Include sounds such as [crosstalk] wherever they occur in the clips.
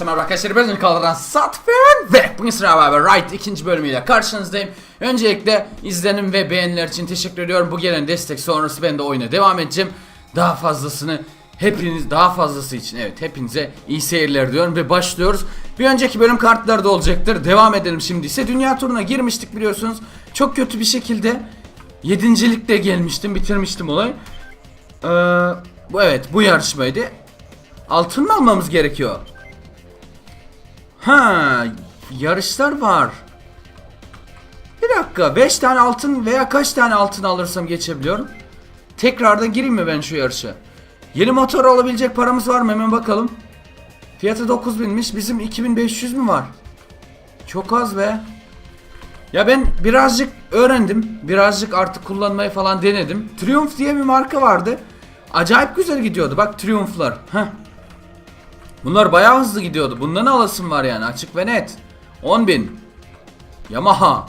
Herkese merhaba arkadaşlar ben kaldıran Satfen ve bugün sıra beraber Right ikinci bölümüyle karşınızdayım. Öncelikle izlenim ve beğeniler için teşekkür ediyorum. Bu gelen destek sonrası ben de oyuna devam edeceğim. Daha fazlasını hepiniz daha fazlası için evet hepinize iyi seyirler diyorum ve başlıyoruz. Bir önceki bölüm kartlarda olacaktır. Devam edelim şimdi ise dünya turuna girmiştik biliyorsunuz. Çok kötü bir şekilde yedincilikte gelmiştim bitirmiştim olayı. Ee, bu evet bu yarışmaydı. Altın mı almamız gerekiyor? Ha, yarışlar var. Bir dakika, 5 tane altın veya kaç tane altın alırsam geçebiliyorum? Tekrardan gireyim mi ben şu yarışa? Yeni motor alabilecek paramız var mı? Hemen bakalım. Fiyatı 9000'miş. Bizim 2500 mü var? Çok az be. Ya ben birazcık öğrendim. Birazcık artık kullanmayı falan denedim. Triumph diye bir marka vardı. Acayip güzel gidiyordu. Bak Triumph'lar. Heh. Bunlar bayağı hızlı gidiyordu. Bundan alasım var yani açık ve net. 10.000 Yamaha.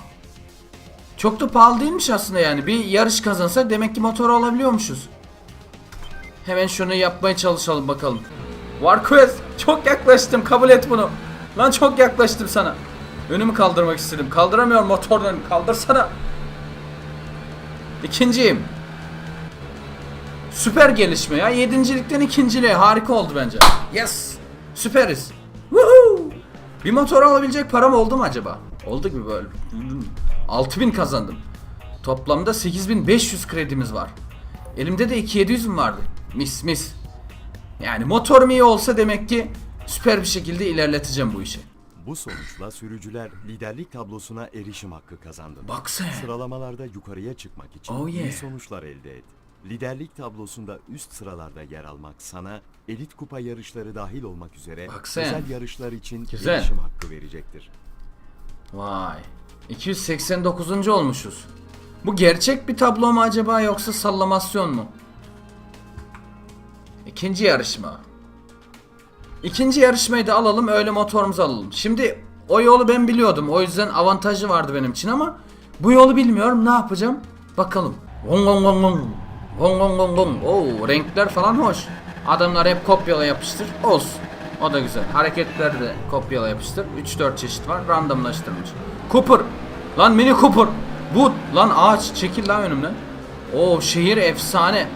Çok da pahalı değilmiş aslında yani. Bir yarış kazansa demek ki motoru alabiliyormuşuz. Hemen şunu yapmaya çalışalım bakalım. Warquest çok yaklaştım kabul et bunu. Lan çok yaklaştım sana. Önümü kaldırmak istedim. Kaldıramıyorum motordan. Kaldırsana. İkinciyim. Süper gelişme ya. Yedincilikten ikinciliğe harika oldu bence. Yes. Süperiz. Woohoo. Bir motor alabilecek param oldu mu acaba? Oldu gibi böyle. 6000 kazandım. Toplamda 8500 kredimiz var. Elimde de 2700'üm vardı. Mis mis. Yani motorum iyi olsa demek ki süper bir şekilde ilerleteceğim bu işi. Bu sonuçla sürücüler liderlik tablosuna erişim hakkı kazandı. Bak sen. Sıralamalarda yukarıya çıkmak için Oh yeah. iyi sonuçlar elde et. Liderlik tablosunda üst sıralarda yer almak sana elit kupa yarışları dahil olmak üzere Bak sen. özel yarışlar için Güzel. erişim hakkı verecektir. Vay. 289. olmuşuz. Bu gerçek bir tablo mu acaba yoksa sallamasyon mu? İkinci yarışma. İkinci yarışmayı da alalım öyle motorumuzu alalım. Şimdi o yolu ben biliyordum o yüzden avantajı vardı benim için ama bu yolu bilmiyorum ne yapacağım bakalım. Vong vong vong vong. Vong vong vong vong. Oo renkler falan hoş. Adamlar hep kopyala yapıştır. Olsun. O da güzel. Hareketler de kopyala yapıştır. 3-4 çeşit var. Randomlaştırmış. Cooper. Lan mini Cooper. Bu lan ağaç çekil lan önümden. Oo şehir efsane.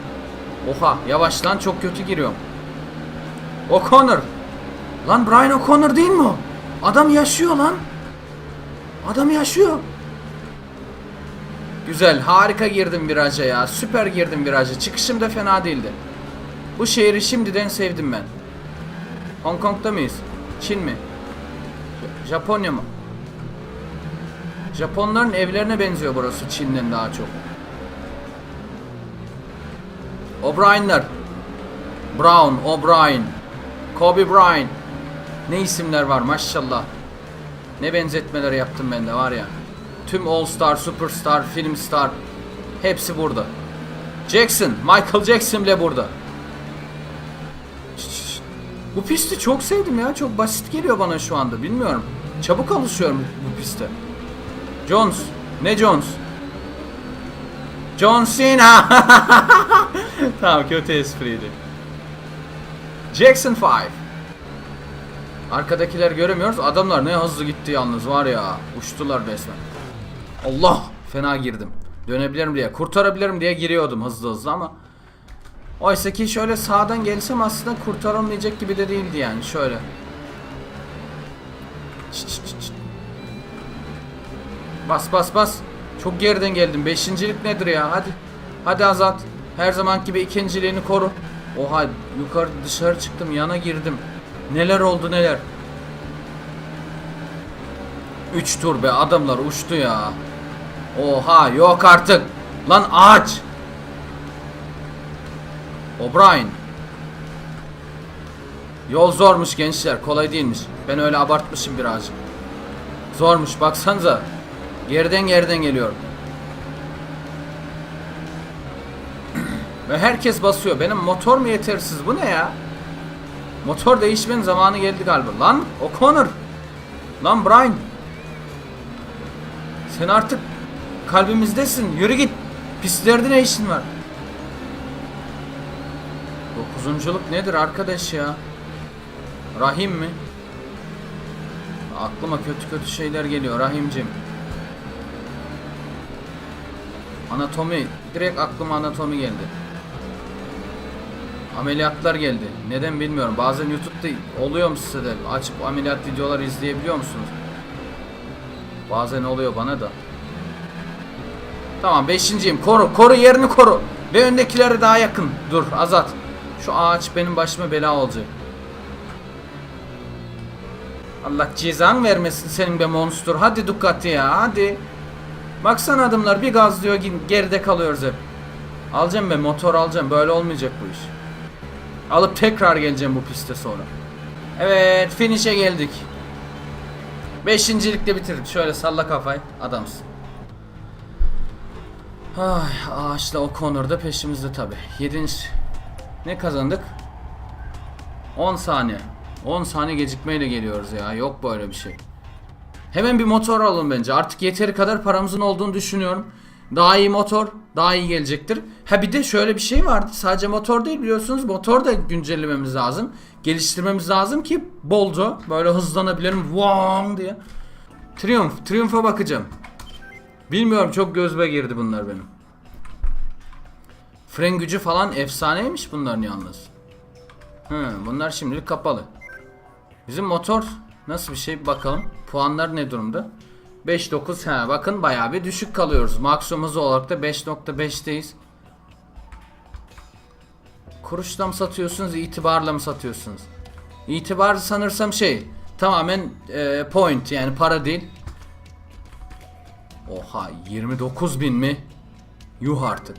Oha yavaş lan çok kötü giriyorum. O'Connor. Lan Brian O'Connor değil mi o? Adam yaşıyor lan. Adam yaşıyor. Güzel harika girdim viraja ya. Süper girdim viraja. Çıkışım da fena değildi. Bu şehri şimdiden sevdim ben. Hong Kong'da mıyız? Çin mi? J- Japonya mı? Japonların evlerine benziyor burası Çin'den daha çok. O'Brien'ler. Brown, O'Brien, Kobe Bryant. Ne isimler var maşallah. Ne benzetmeler yaptım ben de var ya. Tüm All Star, Superstar, Film Star hepsi burada. Jackson, Michael Jackson bile burada. Bu pisti çok sevdim ya. Çok basit geliyor bana şu anda. Bilmiyorum. Çabuk alışıyorum bu piste. Jones. Ne Jones? John Cena. [laughs] tamam kötü espriydi. Jackson 5. Arkadakiler göremiyoruz. Adamlar ne hızlı gitti yalnız var ya. Uçtular resmen. Allah fena girdim. Dönebilirim diye, kurtarabilirim diye giriyordum hızlı hızlı ama Oysa ki şöyle sağdan gelsem aslında kurtarılmayacak gibi de değildi yani şöyle. Bas bas bas. Çok geriden geldim. Beşincilik nedir ya? Hadi. Hadi Azat. Her zaman gibi ikinciliğini koru. Oha yukarı dışarı çıktım yana girdim. Neler oldu neler. 3 tur be adamlar uçtu ya. Oha yok artık. Lan ağaç. O'Brien. Yol zormuş gençler kolay değilmiş. Ben öyle abartmışım birazcık. Zormuş baksanıza. Geriden geriden geliyorum. [clears throat] Ve herkes basıyor. Benim motor mu yetersiz? Bu ne ya? Motor değişmenin zamanı geldi galiba. Lan O'Connor. Lan Brian. Sen artık kalbimizdesin. Yürü git. Pistlerde ne işin var? Dokuzunculuk nedir arkadaş ya? Rahim mi? Aklıma kötü kötü şeyler geliyor Rahimcim. Anatomi. Direkt aklıma anatomi geldi. Ameliyatlar geldi. Neden bilmiyorum. Bazen YouTube'da oluyor mu size de? Açıp ameliyat videoları izleyebiliyor musunuz? Bazen oluyor bana da. Tamam beşinciyim. Koru. Koru yerini koru. Ve öndekileri daha yakın. Dur Azat. Şu ağaç benim başıma bela olacak. Allah cezan vermesin senin be monster. Hadi Ducati ya hadi. Baksana adımlar bir gazlıyor geride kalıyoruz hep. Alacağım ben motor alacağım. Böyle olmayacak bu iş. Alıp tekrar geleceğim bu piste sonra. Evet finish'e geldik. Beşincilikte bitirdik. Şöyle salla kafayı. Adamsın. Ay, ağaçla o Connor'da peşimizde tabi. Yedinci. Ne kazandık? 10 saniye. 10 saniye gecikmeyle geliyoruz ya. Yok böyle bir şey. Hemen bir motor alın bence. Artık yeteri kadar paramızın olduğunu düşünüyorum. Daha iyi motor, daha iyi gelecektir. Ha bir de şöyle bir şey vardı. Sadece motor değil biliyorsunuz. Motor da güncellememiz lazım. Geliştirmemiz lazım ki bolca böyle hızlanabilirim. Vang diye. Triumph. Triumph'a bakacağım. Bilmiyorum çok gözbe girdi bunlar benim. Fren gücü falan efsaneymiş bunların yalnız. Hı, bunlar şimdilik kapalı. Bizim motor nasıl bir şey bakalım. Puanlar ne durumda? 5.9 ha bakın bayağı bir düşük kalıyoruz. Maksimum hız olarak da 5.5'teyiz. Kuruşla mı satıyorsunuz, itibarla mı satıyorsunuz? İtibar sanırsam şey, tamamen e, point yani para değil. Oha 29 bin mi? Yuh artık.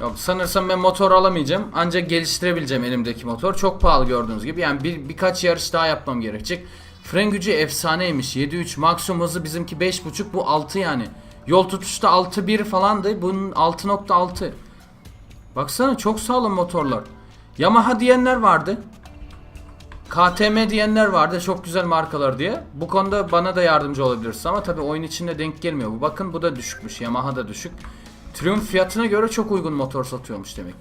Yok sanırsam ben motor alamayacağım. Ancak geliştirebileceğim elimdeki motor. Çok pahalı gördüğünüz gibi. Yani bir, birkaç yarış daha yapmam gerekecek. Fren gücü efsaneymiş. 7.3 maksimum hızı bizimki 5.5 bu 6 yani. Yol tutuşta 6.1 falandı. Bunun 6.6. Baksana çok sağlam motorlar. Yamaha diyenler vardı. KTM diyenler vardı çok güzel markalar diye. Bu konuda bana da yardımcı olabilirsiniz ama tabi oyun içinde denk gelmiyor bu. Bakın bu da düşükmüş. Yamaha da düşük. Triumph fiyatına göre çok uygun motor satıyormuş demek.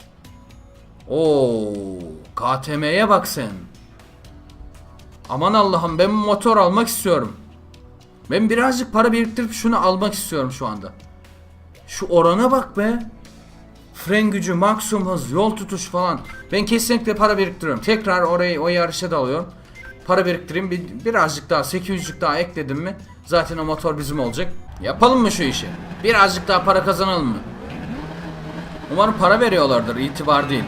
Oo, KTM'ye bak sen. Aman Allah'ım ben motor almak istiyorum. Ben birazcık para biriktirip şunu almak istiyorum şu anda. Şu orana bak be. Fren gücü, maksimum hız, yol tutuş falan. Ben kesinlikle para biriktiriyorum. Tekrar orayı o yarışa da alıyorum. Para biriktireyim. Bir, birazcık daha 800'lük daha ekledim mi zaten o motor bizim olacak. Yapalım mı şu işi? Birazcık daha para kazanalım mı? Umarım para veriyorlardır, itibar değil.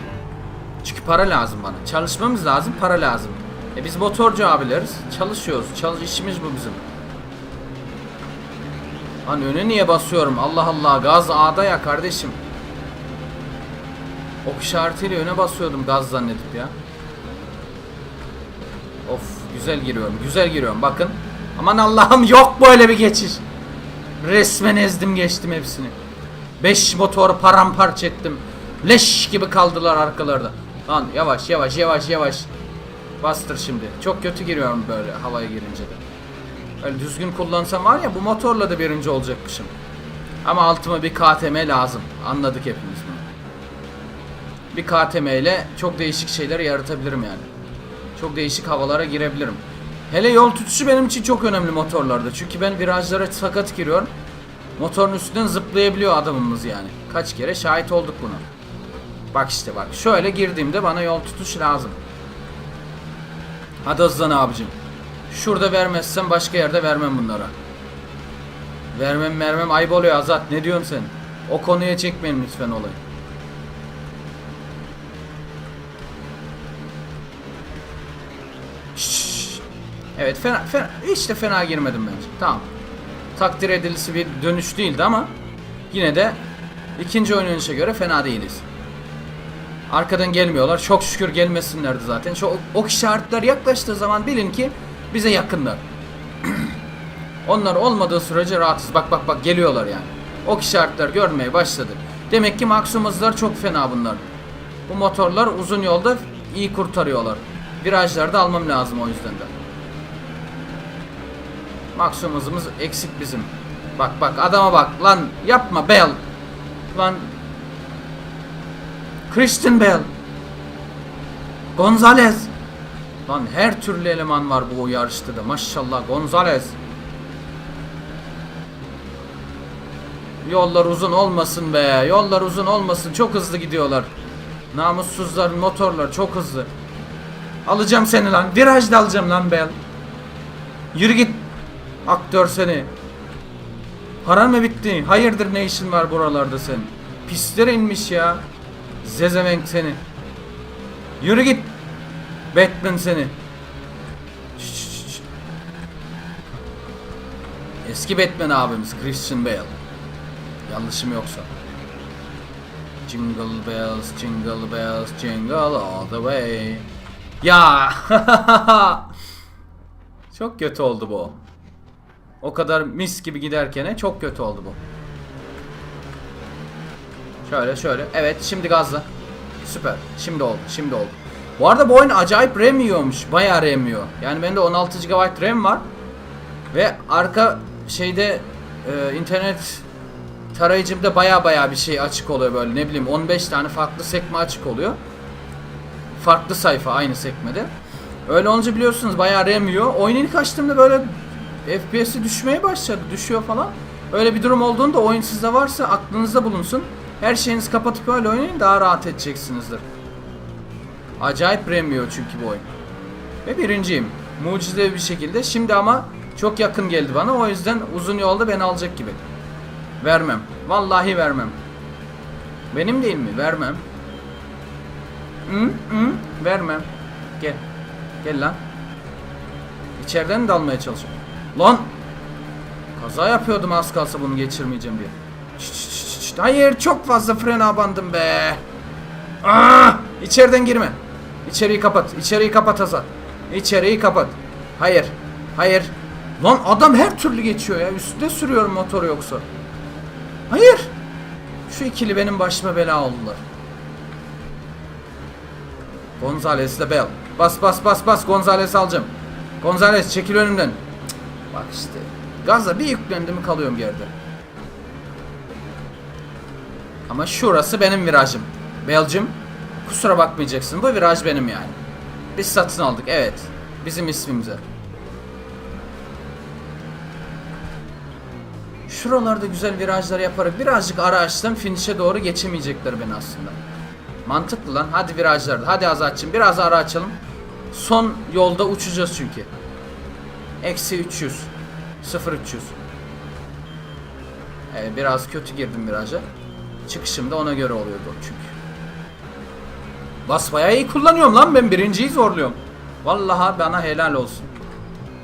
Çünkü para lazım bana. Çalışmamız lazım, para lazım. E biz motorcu abileriz. Çalışıyoruz. Çalış işimiz bu bizim. Lan öne niye basıyorum? Allah Allah. Gaz A'da ya kardeşim. Ok işaretiyle öne basıyordum gaz zannedip ya. Of güzel giriyorum. Güzel giriyorum. Bakın. Aman Allah'ım yok böyle bir geçiş. Resmen ezdim geçtim hepsini. 5 motor paramparça ettim. Leş gibi kaldılar arkalarda. Lan yavaş yavaş yavaş yavaş. Bastır şimdi. Çok kötü giriyorum böyle havaya girince de. Öyle düzgün kullansam var ya bu motorla da birinci olacakmışım. Ama altıma bir KTM lazım. Anladık hepimiz. Bir KTM ile çok değişik şeyler yaratabilirim yani. Çok değişik havalara girebilirim. Hele yol tutuşu benim için çok önemli motorlarda. Çünkü ben virajlara sakat giriyorum. Motorun üstünden zıplayabiliyor adamımız yani. Kaç kere şahit olduk buna. Bak işte bak. Şöyle girdiğimde bana yol tutuş lazım. Hadi hızlan abicim. Şurada vermezsem başka yerde vermem bunlara. Vermem vermem ayıp oluyor Azat. Ne diyorsun sen? O konuya çekmeyin lütfen olayı. Şşş. Evet fena, fena hiç de fena girmedim bence. Tamam. Takdir edilisi bir dönüş değildi ama yine de ikinci oynanışa göre fena değiliz. Arkadan gelmiyorlar. Çok şükür gelmesinlerdi zaten. Şu ok işaretler yaklaştığı zaman bilin ki bize yakınlar. [clears throat] Onlar olmadığı sürece rahatız. Bak bak bak geliyorlar yani. Ok işaretler görmeye başladı. Demek ki maksimum hızlar çok fena bunlar. Bu motorlar uzun yolda iyi kurtarıyorlar. Virajlarda almam lazım o yüzden de. Maksimum hızımız eksik bizim. Bak bak adama bak lan yapma Bell. Lan Christian Bell. Gonzalez. Lan her türlü eleman var bu yarışta da maşallah Gonzales. Yollar uzun olmasın be. Yollar uzun olmasın. Çok hızlı gidiyorlar. Namussuzların motorlar çok hızlı. Alacağım seni lan. Virajda alacağım lan Bel. Yürü git. Aktör seni. Paran mı bitti? Hayırdır ne işin var buralarda senin? Pistlere inmiş ya. Zezevenk seni. Yürü git. Batman seni. Eski Batman abimiz Christian Bale. Yanlışım yoksa. Jingle bells, jingle bells, jingle all the way. Ya. [laughs] çok kötü oldu bu. O kadar mis gibi giderken çok kötü oldu bu. Şöyle şöyle. Evet şimdi gazla. Süper. Şimdi oldu. Şimdi oldu. Bu arada bu oyun acayip RAM yiyormuş. Bayağı RAM yiyor. Yani bende 16 GB RAM var. Ve arka şeyde e, internet tarayıcımda baya baya bir şey açık oluyor böyle ne bileyim 15 tane farklı sekme açık oluyor. Farklı sayfa aynı sekmede. Öyle olunca biliyorsunuz bayağı RAM yiyor. Oyun ilk açtığımda böyle FPS'i düşmeye başladı. Düşüyor falan. Öyle bir durum olduğunda oyun sizde varsa aklınızda bulunsun. Her şeyinizi kapatıp öyle oynayın daha rahat edeceksinizdir. Acayip RAM yiyor çünkü bu oyun. Ve birinciyim. Mucizevi bir şekilde. Şimdi ama çok yakın geldi bana. O yüzden uzun yolda beni alacak gibi. Vermem. Vallahi vermem. Benim değil mi? Vermem. Hı, hı, vermem. Gel. Gel lan. İçeriden de almaya çalışıyorum. Lan! Kaza yapıyordum az kalsa bunu geçirmeyeceğim diye. Hayır çok fazla frene abandım be. Aa! İçeriden girme. İçeriği kapat. İçeriği kapat Hazar. İçeriği kapat. Hayır. Hayır. Lan adam her türlü geçiyor ya. Üstüne sürüyorum motoru yoksa. Hayır. Şu ikili benim başıma bela oldular. Gonzales ile Bell. Bas bas bas bas Gonzales alacağım. Gonzales çekil önümden. Bak işte. Gaza bir yüklendi mi kalıyorum yerde. Ama şurası benim virajım. Belcim kusura bakmayacaksın. Bu viraj benim yani. Biz satın aldık evet. Bizim ismimize. Şuralarda güzel virajlar yaparak birazcık ara açtım. Finish'e doğru geçemeyecekler beni aslında. Mantıklı lan. Hadi virajlarda. Hadi Azat'cığım biraz ara açalım. Son yolda uçacağız çünkü. Eksi 300. 0 300. Evet, biraz kötü girdim viraja. Çıkışım da ona göre oluyordu çünkü. Basbayağı iyi kullanıyorum lan ben birinciyi zorluyorum. Vallahi bana helal olsun.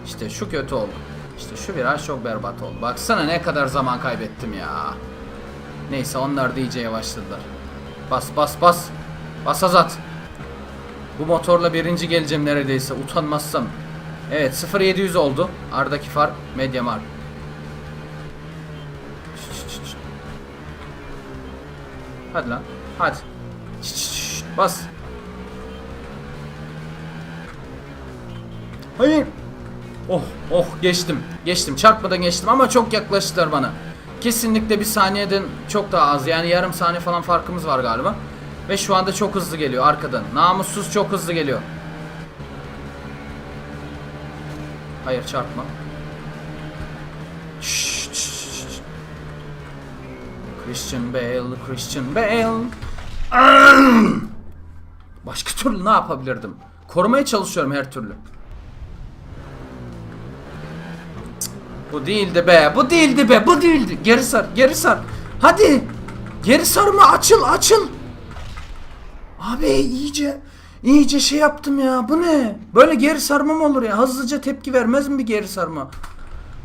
İşte şu kötü oldu. İşte şu viraj çok berbat oldu. Baksana ne kadar zaman kaybettim ya. Neyse onlar da iyice yavaşladılar. Bas bas bas. Bas Azat. Bu motorla birinci geleceğim neredeyse utanmazsam. Evet 0700 oldu. Aradaki fark Mediamar. Hadi lan. Hadi. Bas. Hayır. Oh oh geçtim. Geçtim. Çarpmadan geçtim ama çok yaklaştılar bana. Kesinlikle bir saniyeden çok daha az. Yani yarım saniye falan farkımız var galiba. Ve şu anda çok hızlı geliyor arkadan. Namussuz çok hızlı geliyor. Hayır çarpma. Şşt. Christian Bale, Christian Bale. Başka türlü ne yapabilirdim? Korumaya çalışıyorum her türlü. Bu değildi be. Bu değildi be. Bu değildi. Geri sar. Geri sar. Hadi. Geri sarma. Açıl. Açıl. Abi iyice iyice şey yaptım ya. Bu ne? Böyle geri sarma mı olur ya? Hızlıca tepki vermez mi bir geri sarma?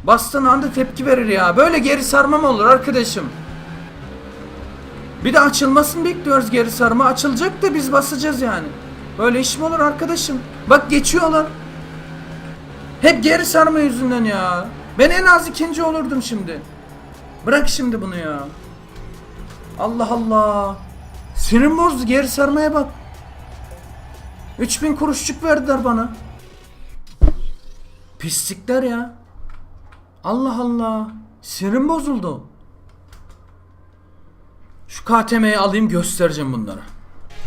Bastığın anda tepki verir ya. Böyle geri sarma mı olur arkadaşım? Bir de açılmasını bekliyoruz geri sarma. Açılacak da biz basacağız yani. Böyle iş mi olur arkadaşım? Bak geçiyorlar. Hep geri sarma yüzünden ya. Ben en az ikinci olurdum şimdi. Bırak şimdi bunu ya. Allah Allah. Sinirim bozdu geri sarmaya bak. 3000 kuruşçuk verdiler bana. Pislikler ya. Allah Allah. Sinirim bozuldu. Şu KTM'yi alayım göstereceğim bunlara.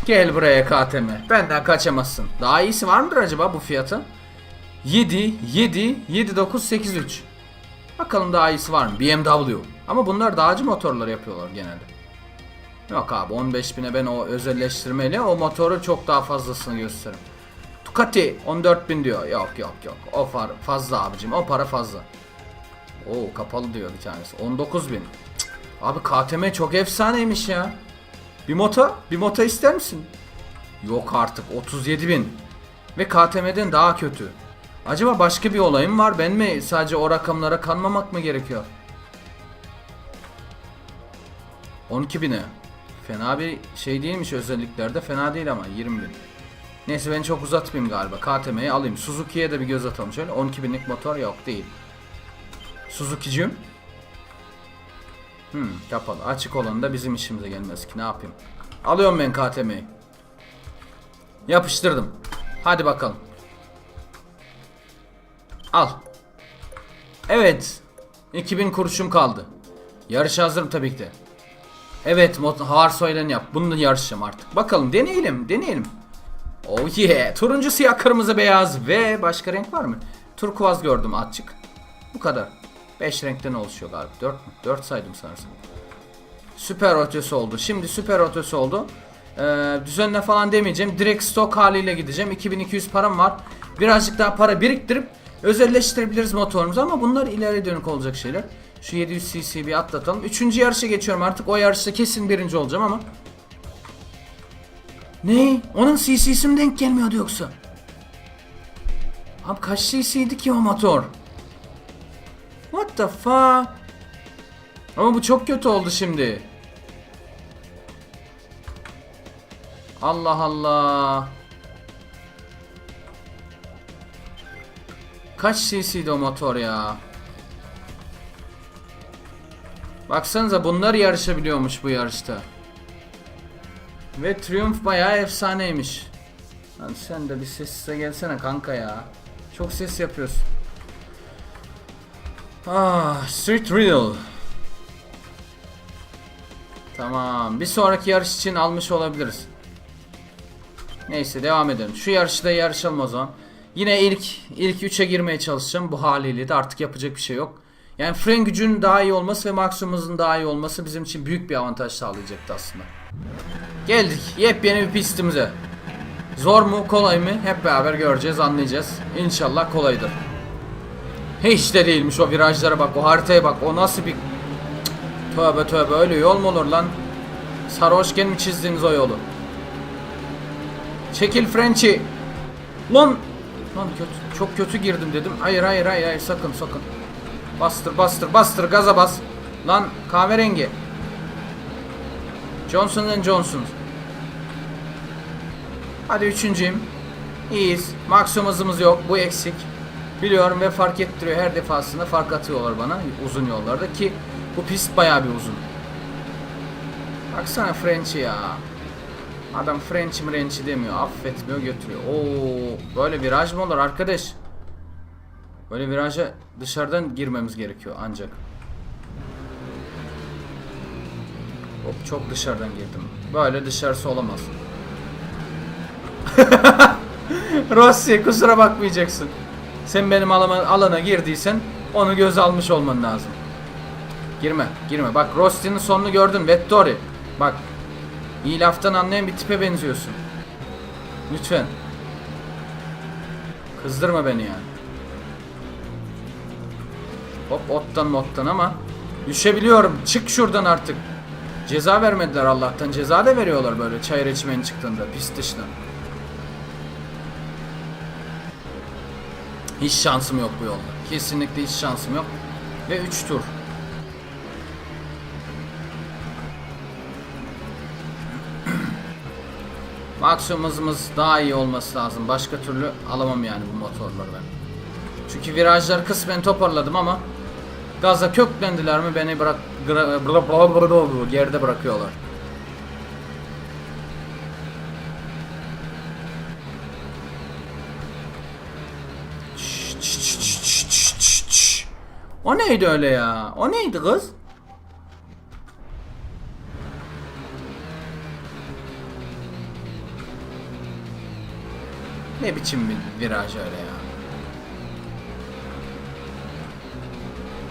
Gel buraya KTM. Benden kaçamazsın. Daha iyisi var mıdır acaba bu fiyatı? 7, 7, 7, 9, 8, 3. Bakalım daha iyisi var mı? BMW. Ama bunlar dağcı motorları yapıyorlar genelde. Yok abi 15 bine ben o özelleştirmeyle o motoru çok daha fazlasını gösteririm. Ducati 14 bin diyor. Yok yok yok. O far fazla abicim. O para fazla. Oo kapalı diyor bir tanesi. 19 bin. Cık. Abi KTM çok efsaneymiş ya. Bir moto? Bir moto ister misin? Yok artık 37 bin. Ve KTM'den daha kötü. Acaba başka bir olayım var? Ben mi sadece o rakamlara kanmamak mı gerekiyor? 12 bine. Fena bir şey değilmiş özelliklerde. Fena değil ama 20 bin. Neyse ben çok uzatmayayım galiba. KTM'yi alayım. Suzuki'ye de bir göz atalım şöyle. 12 binlik motor yok değil. Suzuki'cim. Hmm, kapalı. Açık olan da bizim işimize gelmez ki. Ne yapayım? Alıyorum ben KTM'yi. Yapıştırdım. Hadi bakalım. Al. Evet. 2000 kuruşum kaldı. Yarışa hazırım tabii ki de. Evet, mot Harsoy'la yap. Bununla yarışacağım artık. Bakalım deneyelim, deneyelim. Oh yeah. Turuncu, siyah, kırmızı, beyaz ve başka renk var mı? Turkuaz gördüm açık. Bu kadar. 5 renkten oluşuyor galiba. 4 mü? 4 saydım sanırsam. Süper ötesi oldu. Şimdi süper ötesi oldu. Ee, düzenle falan demeyeceğim. Direkt stok haliyle gideceğim. 2200 param var. Birazcık daha para biriktirip özelleştirebiliriz motorumuzu ama bunlar ileri dönük olacak şeyler. Şu 700 cc bir atlatalım. Üçüncü yarışa geçiyorum artık. O yarışta kesin birinci olacağım ama. Ne? Onun cc'si mi denk gelmiyordu yoksa? Abi kaç cc'ydi ki o motor? What the fuck? Ama bu çok kötü oldu şimdi. Allah Allah. Kaç cc'ydi o motor ya? Baksanıza bunlar yarışabiliyormuş bu yarışta. Ve Triumph bayağı efsaneymiş. Lan sen de bir sessize gelsene kanka ya. Çok ses yapıyorsun. Ah, Street Riddle. Tamam. Bir sonraki yarış için almış olabiliriz. Neyse devam edelim. Şu yarışta yarışalım o zaman. Yine ilk ilk 3'e girmeye çalışacağım. Bu haliyle de artık yapacak bir şey yok. Yani fren gücünün daha iyi olması ve maksimum daha iyi olması bizim için büyük bir avantaj sağlayacaktı aslında. Geldik yepyeni bir pistimize. Zor mu kolay mı hep beraber göreceğiz anlayacağız. İnşallah kolaydır. Hiç de değilmiş o virajlara bak o haritaya bak o nasıl bir Tövbe tövbe öyle yol mu olur lan? Sarhoşken mi çizdiniz o yolu? Çekil Frenchy. Lan Lan kötü, çok kötü girdim dedim. Hayır hayır hayır hayır sakın sakın. Bastır bastır bastır gaza bas. Lan kahverengi. Johnson Johnson. Hadi üçüncüyüm. İyiyiz. Maksimum hızımız yok. Bu eksik. Biliyorum ve fark ettiriyor her defasında fark atıyorlar bana uzun yollarda ki bu pist bayağı bir uzun. Baksana French'i ya. Adam French French demiyor. Affetmiyor götürüyor. Oo, böyle viraj mı olur arkadaş? Böyle viraja dışarıdan girmemiz gerekiyor ancak. Hop çok dışarıdan girdim. Böyle dışarısı olamaz. [laughs] Rossi kusura bakmayacaksın. Sen benim alama, alana girdiysen onu göz almış olman lazım. Girme, girme. Bak Rossi'nin sonunu gördün. Vettori. Bak. İyi laftan anlayan bir tipe benziyorsun. Lütfen. Kızdırma beni yani. Hop ottan mottan ama düşebiliyorum. Çık şuradan artık. Ceza vermediler Allah'tan. Ceza da veriyorlar böyle çayır içmeyin çıktığında pist dışına. Hiç şansım yok bu yolda. Kesinlikle hiç şansım yok. Ve 3 tur. [clears throat] Maksimum daha iyi olması lazım. Başka türlü alamam yani bu motorları ben. Çünkü virajlar kısmen toparladım ama gaza köklendiler mi beni bırak bla- bla- bla- bla- geride bırakıyorlar. O neydi öyle ya? O neydi kız? Ne biçim bir viraj öyle ya.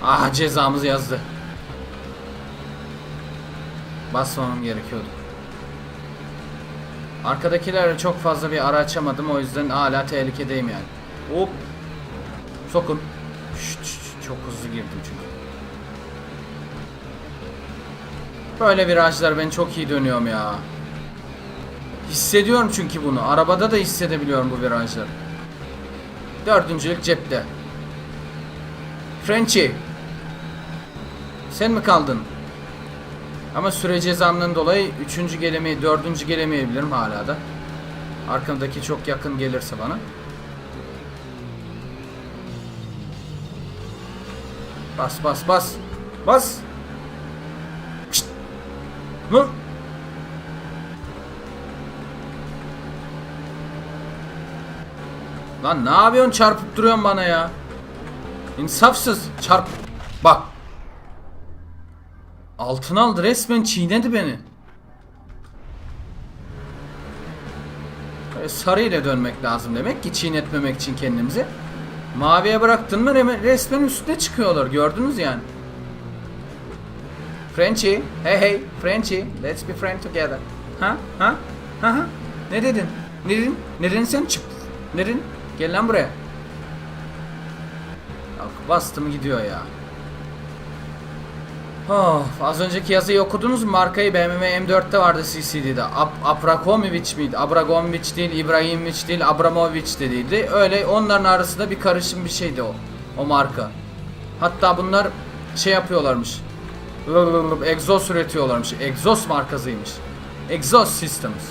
Ah cezamızı yazdı. Basmamam gerekiyordu. Arkadakilerle çok fazla bir ara açamadım o yüzden hala tehlikedeyim yani. Hop. Sokun. Şşt, şşt, çok hızlı girdim çünkü. Böyle virajlar ben çok iyi dönüyorum ya. Hissediyorum çünkü bunu. Arabada da hissedebiliyorum bu virajları. Dördüncülük cepte. Frenchy. Sen mi kaldın? Ama süre cezamdan dolayı üçüncü gelemeyi, dördüncü gelemeyebilirim hala da. Arkamdaki çok yakın gelirse bana. Bas bas bas. Bas. Şşt. Hı? Lan ne yapıyorsun çarpıp duruyorsun bana ya? İnsafsız çarp. Bak. Altın aldı resmen çiğnedi beni. Böyle sarıyla dönmek lazım demek ki çiğnetmemek için kendimizi. Maviye bıraktın mı resmen üstüne çıkıyorlar gördünüz yani. Frenchy, hey hey, Frenchy, let's be friend together. Ha? Ha? Ha ha? Ne dedin? Ne dedin? Ne dedin sen? Çıp. Ne dedin? Gel lan buraya. Bak bastı mı gidiyor ya. Of, az önceki yazıyı okudunuz mu? Markayı BMW M4'te vardı CCD'de. Ab Abrakomovic miydi? Abragomovic değil, İbrahimovic değil, Abramovic de değildi. Öyle onların arasında bir karışım bir şeydi o. O marka. Hatta bunlar şey yapıyorlarmış. Egzoz üretiyorlarmış. Egzoz markasıymış. Egzoz Systems.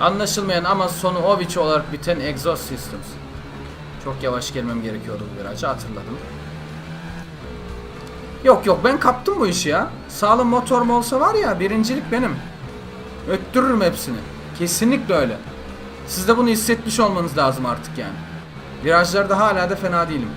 Anlaşılmayan ama sonu Ovic olarak biten Exhaust Systems. Çok yavaş gelmem gerekiyordu bu virajı hatırladım. Yok yok ben kaptım bu işi ya. Sağlam motorum olsa var ya birincilik benim. Öttürürüm hepsini. Kesinlikle öyle. Siz de bunu hissetmiş olmanız lazım artık yani. Virajlarda hala da fena değilim.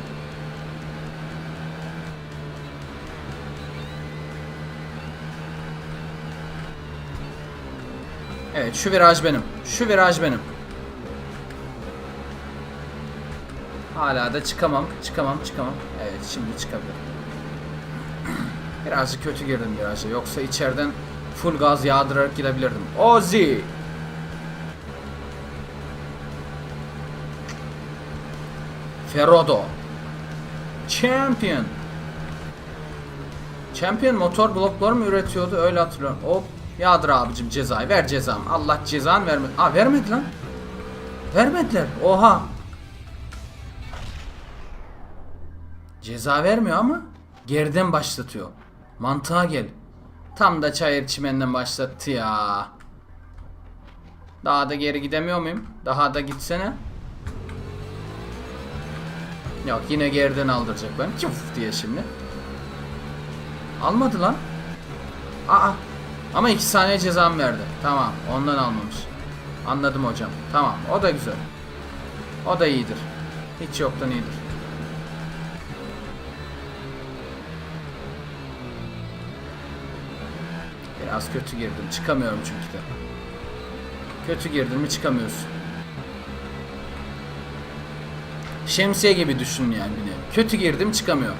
Evet şu viraj benim. Şu viraj benim. Hala da çıkamam. Çıkamam çıkamam. Evet şimdi çıkabilirim. Birazcık kötü girdim viraja. Yoksa içeriden full gaz yağdırarak gidebilirdim. Ozzy. Ferrodo. Champion. Champion motor blokları mı üretiyordu öyle hatırlıyorum. Hop yağdır abicim cezayı ver cezam. Allah cezan vermedi. Aa vermedi lan. Vermediler. Oha. Ceza vermiyor ama geriden başlatıyor. Mantığa gel. Tam da çayır çimenden başlattı ya. Daha da geri gidemiyor muyum? Daha da gitsene. Yok yine geriden aldıracak ben. Çuf diye şimdi. Almadı lan. Aa. Ama 2 saniye cezam verdi. Tamam. Ondan almamış. Anladım hocam. Tamam. O da güzel. O da iyidir. Hiç yoktan iyidir. Biraz kötü girdim. Çıkamıyorum çünkü de. Kötü girdin mi çıkamıyorsun. Şemsiye gibi düşün yani nevi. Kötü girdim çıkamıyor.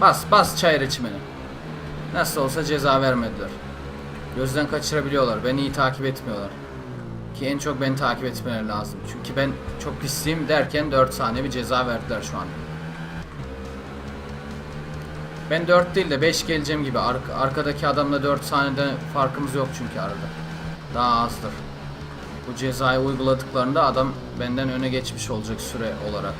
Bas bas çayır çimeni. Nasıl olsa ceza vermediler. Gözden kaçırabiliyorlar. Beni iyi takip etmiyorlar. Ki en çok beni takip etmeleri lazım. Çünkü ben çok pisliyim derken 4 saniye bir ceza verdiler şu an. Ben 4 değil de 5 geleceğim gibi. Ar- arkadaki adamla 4 saniyede farkımız yok çünkü arada. Daha azdır. Bu cezayı uyguladıklarında adam benden öne geçmiş olacak süre olarak.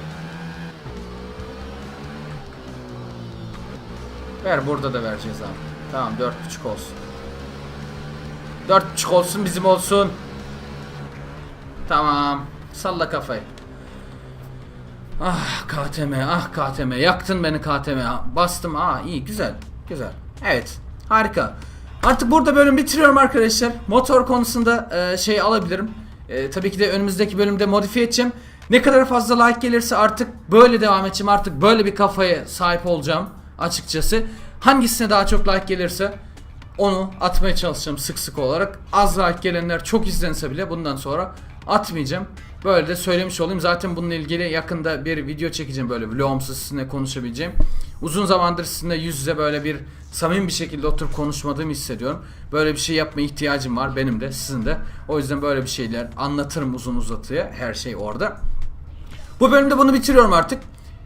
Ver burada da ver cezamı. Tamam 4.5 olsun. 4.5 olsun bizim olsun. Tamam. Salla kafayı. Ah KTM ah KTM yaktın beni KTM bastım ah iyi güzel güzel. Evet harika. Artık burada bölüm bitiriyorum arkadaşlar. Motor konusunda e, şey alabilirim. E, tabii ki de önümüzdeki bölümde modifiye edeceğim. Ne kadar fazla like gelirse artık böyle devam edeceğim. Artık böyle bir kafaya sahip olacağım açıkçası. Hangisine daha çok like gelirse onu atmaya çalışacağım sık sık olarak. Az like gelenler çok izlense bile bundan sonra atmayacağım. Böyle de söylemiş olayım. Zaten bununla ilgili yakında bir video çekeceğim böyle vlogumsuz sizinle konuşabileceğim. Uzun zamandır sizinle yüz yüze böyle bir samimi bir şekilde oturup konuşmadığımı hissediyorum. Böyle bir şey yapmaya ihtiyacım var benim de sizin de. O yüzden böyle bir şeyler anlatırım uzun uzatıya. Her şey orada. Bu bölümde bunu bitiriyorum artık.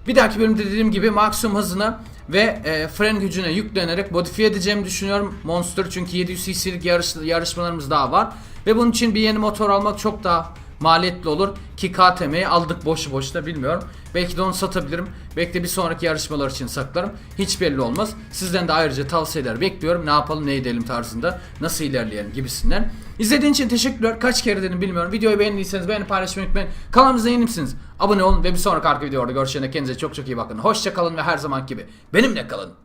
Bir dahaki bölümde dediğim gibi maksimum hızına ve e, fren gücüne yüklenerek modifiye edeceğimi düşünüyorum Monster çünkü 700 cc'lik yarış, yarışmalarımız daha var ve bunun için bir yeni motor almak çok daha maliyetli olur ki KTM'yi aldık boşu boşuna bilmiyorum. Belki de onu satabilirim. Belki de bir sonraki yarışmalar için saklarım. Hiç belli olmaz. Sizden de ayrıca tavsiyeler bekliyorum. Ne yapalım ne edelim tarzında. Nasıl ilerleyelim gibisinden. İzlediğiniz için teşekkürler. Kaç kere dedim bilmiyorum. Videoyu beğendiyseniz beğeni paylaşmayı unutmayın. Kanalımıza yeni misiniz? Abone olun ve bir sonraki arka videoda görüşene kendinize çok çok iyi bakın. Hoşça kalın ve her zaman gibi benimle kalın.